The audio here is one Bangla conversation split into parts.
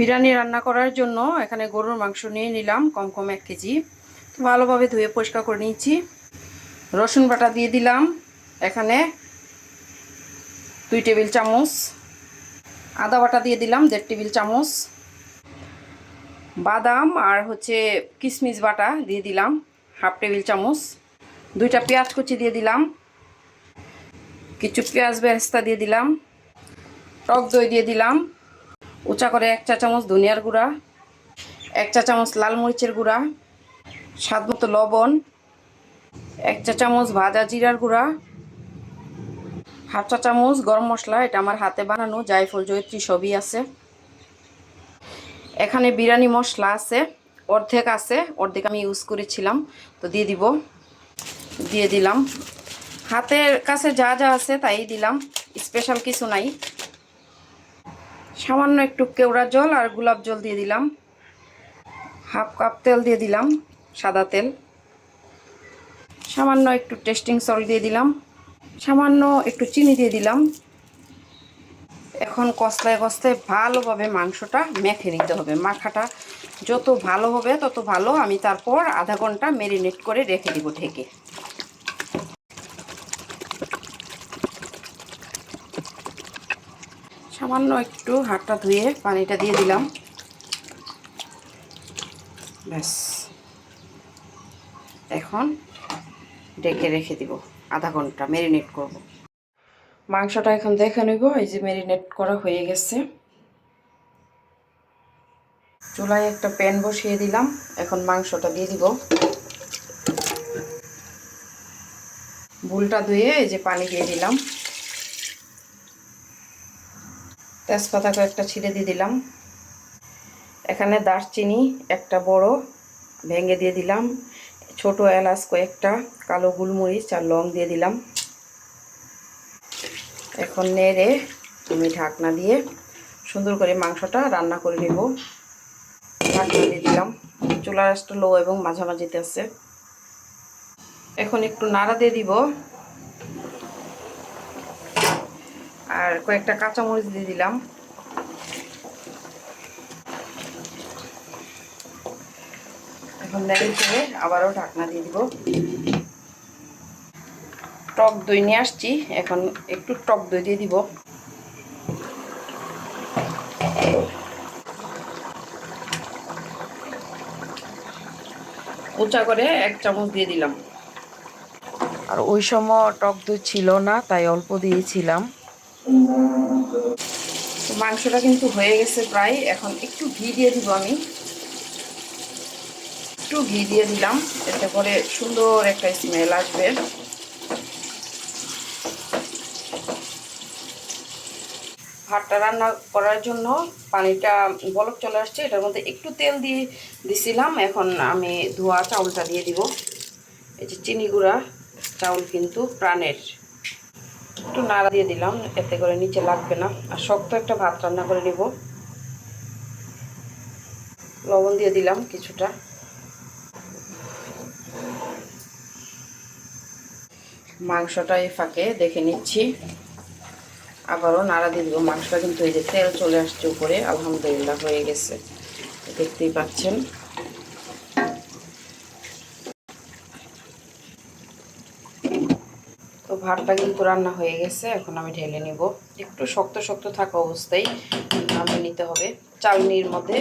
বিরিয়ানি রান্না করার জন্য এখানে গরুর মাংস নিয়ে নিলাম, কম কম এক কেজি। ভালোভাবে ধুয়ে পরিষ্কার করে নিয়েছি। রসুন বাটা দিয়ে দিলাম, এখানে দুই টেবিল চামচ। আদা বাটা দিয়ে দিলাম, দেড় টেবিল চামচ। বাদাম আর হচ্ছে কিশমিশ বাটা দিয়ে দিলাম, হাফ টেবিল চামচ। দুইটা পেঁয়াজ কুচি দিয়ে দিলাম। কিছু পেঁয়াজ বেরেস্তা দিয়ে দিলাম। টক দই দিয়ে দিলাম। উঁচা করে এক চা চামচ ধনিয়ার গুঁড়া, এক চা চামচ লাল মরিচের গুঁড়া, স্বাদ মতো লবণ, এক চা চামচ ভাজা জিরার গুঁড়া, হাফ চা চামচ গরম মশলা, এটা আমার হাতে বানানো জায়ফল জয়ত্রী সবই আছে। এখানে বিরিয়ানি মশলা আছে, অর্ধেক আছে, অর্ধেক আমি ইউজ করেছিলাম, তো দিয়ে দিব, দিয়ে দিলাম। হাতের কাছে যা যা আছে তাই দিলাম স্পেশাল কিছু নাই। সামান্য একটু কেওড়া জল আর গোলাপ জল দিয়ে দিলাম। হাফ কাপ তেল দিয়ে দিলাম, সাদা তেল। সামান্য একটু টেস্টিং সল্ট দিয়ে দিলাম। সামান্য একটু চিনি দিয়ে দিলাম। এখন কষলায় কষলায় ভালোভাবে মাংসটা মেখে নিতে হবে। মাখাটা যত ভালো হবে তত ভালো। আমি তারপর আধা ঘণ্টা মেরিনেট করে রেখে দিব ঢেকে। সামান্য একটু হাতটা ধুয়ে পানিটা দিয়ে দিলাম। ব্যাস। এখন ডেকে রেখে দিব। আধা ঘণ্টা ম্যারিনেট করব। মাংসটা এখন দেখে নিব, এই যে ম্যারিনেট করা হয়ে গেছে। চুলায় একটা প্যান বসিয়ে দিলাম, এখন মাংসটা দিয়ে দিব। বুলটা ধুয়ে এই যে পানি দিয়ে দিলাম। তেজপাতা কয়েকটা ছিঁড়ে দিয়ে দিলাম। এখানে দারচিনি, একটা বড়, ভেঙে দিয়ে দিলাম। ছোট এলাচ কয়েকটা, কালো গোলমরিচ আর লং দিয়ে দিলাম। এখন নেড়ে আমি ঢাকনা দিয়ে সুন্দর করে মাংসটা রান্না করে নেব। ঢাকনা দিয়ে দিলাম। চুলার আঁচটা লো এবং মাঝামাঝিতে আছে। এখন একটু নাড়া দিয়ে দিব। আর কয়েকটা কাঁচামরিচ দিয়ে দিলাম। এখন চেড়ে আবারও ঢাকনা দিয়ে দিব। টক দই নিয়ে আসছি, এখন একটু টক দই দিয়ে দিব। উঁচা করে এক চামচ দিয়ে দিলাম। আর ওই সময় টক দই ছিল না, তাই অল্প দিয়েছিলাম। তো মাংসটা কিন্তু হয়ে গেছে প্রায়। এখন একটু ঘি দিয়ে দিব আমি। একটু ঘি দিয়ে দিলাম, এতে করে সুন্দর একটা স্মেল আসবে। ভাতটা রান্না করার জন্য পানিটা বলক চলে আসছে, এটার মধ্যে একটু তেল দিয়ে দিছিলাম। এখন আমি ধোয়া চাউলটা দিয়ে দিব। এই যে চিনি গুঁড়া চাউল কিন্তু প্রাণের। একটু নাড়া দিয়ে দিলাম, এতে করে নিচে লাগবে না। আর শক্ত একটা ভাত রান্না করে নিব। লবণ দিয়ে দিলাম কিছুটা। মাংসটা এই ফাঁকে দেখে নিচ্ছি। আবারও নাড়া দিয়ে দিব। মাংসটা কিন্তু এই যে তেল চলে আসছে উপরে, আলহামদুলিল্লাহ হয়ে গেছে। দেখতেই পাচ্ছেন। ভাতটা কিন্তু রান্না হয়ে গেছে, এখন আমি ঢেলে নিব। একটু শক্ত শক্ত থাকা অবস্থায় নামে নিতে হবে। চালনির মধ্যে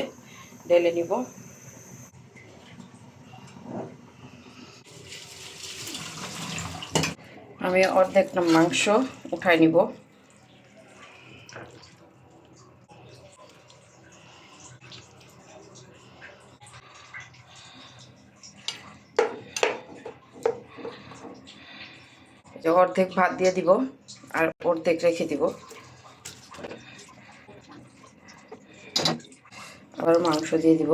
ঢেলে নিব। আমি অর্ধেক মাংস উঠাই নিব। যে অর্ধেক ভাত দিয়ে দিব আর অর্ধেক রেখে দিব। আবার মাংস দিয়ে দিব।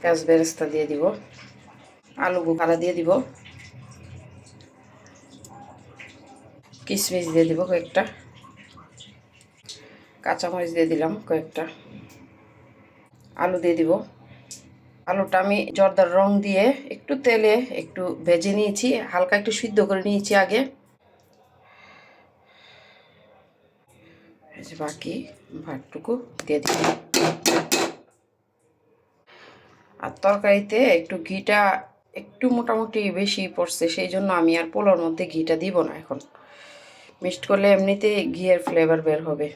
পেঁয়াজ বেরেস্তা দিয়ে দিব। আলু বুখারা দিয়ে দিব। কিশমিশ দিয়ে দিব কয়েকটা। কাঁচামরিচ দিয়ে দিলাম কয়েকটা। আলু দিয়ে দিব। আলুটা আমি জর্দার রং দিয়ে একটু তেলে একটু ভেজে নিয়েছি, হালকা একটু সিদ্ধ করে নিয়েছি আগে। বাকি ভাতটুকু দিয়ে দিই আর তরকারিতে একটু ঘিটা একটু মোটামুটি বেশি পড়ছে, সেই জন্য আমি আর পোলোর মধ্যে ঘিটা দিব না এখন। মিক্সড করলে এমনিতে ঘিয়ের ফ্লেভার বের হবে।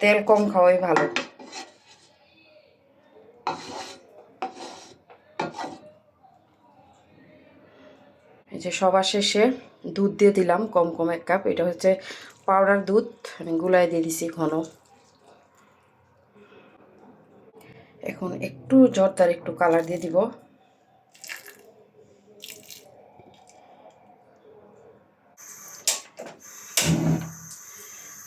তেল কম খাওয়াই ভালো। এই যে সবার শেষে দুধ দিয়ে দিলাম, কম কম এক কাপ। এটা হচ্ছে পাউডার দুধ আমি গুলাই দিয়ে দিছি ঘন। এখন একটু জর্দার একটু কালার দিয়ে দিব।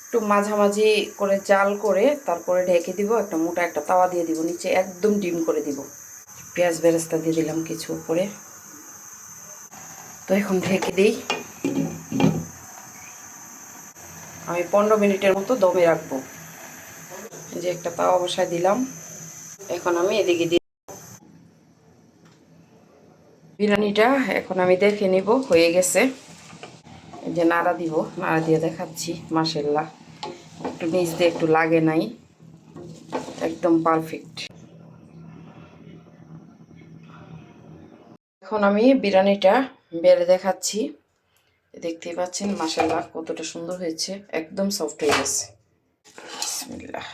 একটু মাঝামাঝি করে জাল করে তারপরে ঢেকে দিব, একটা মোটা একটা তাওয়া দিয়ে দিব, নিচে একদম ডিম করে দিব। পেঁয়াজ বেরেস্তা দিয়ে দিলাম কিছু উপরে। এখন ঢেকে দিই। আমি পনেরো মিনিটের মতো দমে রাখব। যে একটা তাওয়া বসায় দিলাম। এখন আমি এদিকে দিই বিরিয়ানিটা এখন আমি দেখে নিব, হয়ে গেছে। যে নাড়া দিব, নাড়া দিয়ে দেখাচ্ছি মাসাল্লাহ একটু নিচ দিয়ে একটু লাগে নাই। একদম পারফেক্ট এখন আমি বিরিয়ানিটা বেড়ে দেখাচ্ছি। দেখতেই পাচ্ছেন মাসাল্লাহ কতটা সুন্দর হয়েছে। একদম সফট হয়ে গেছে। বিসমিল্লাহ।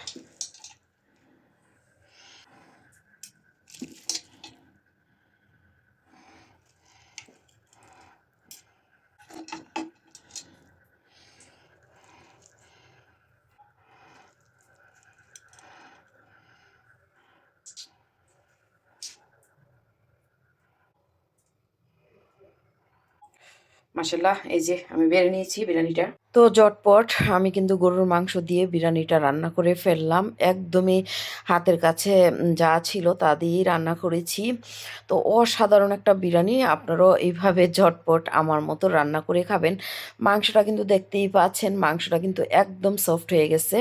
মাসাল্লাহ এই যে আমি বেড়ে নিয়েছি বিরিয়ানিটা। তো জটপট আমি কিন্তু গরুর মাংস দিয়ে বিরিয়ানিটা রান্না করে ফেললাম। একদমই হাতের কাছে যা ছিল তা দিয়েই রান্না করেছি। তো অসাধারণ একটা বিরিয়ানি, আপনারাও এইভাবে ঝটপট আমার মতো রান্না করে খাবেন। মাংসটা কিন্তু দেখতেই পাচ্ছেন, মাংসটা কিন্তু একদম সফট হয়ে গেছে।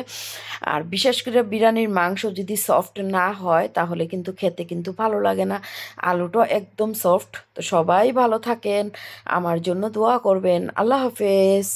আর বিশেষ করে বিরিয়ানির মাংস যদি সফট না হয়, তাহলে কিন্তু খেতে কিন্তু ভালো লাগে না। আলুটা একদম সফট তো সবাই ভালো থাকেন। আমার জন্য দোয়া করবেন। আল্লাহ হাফেজ।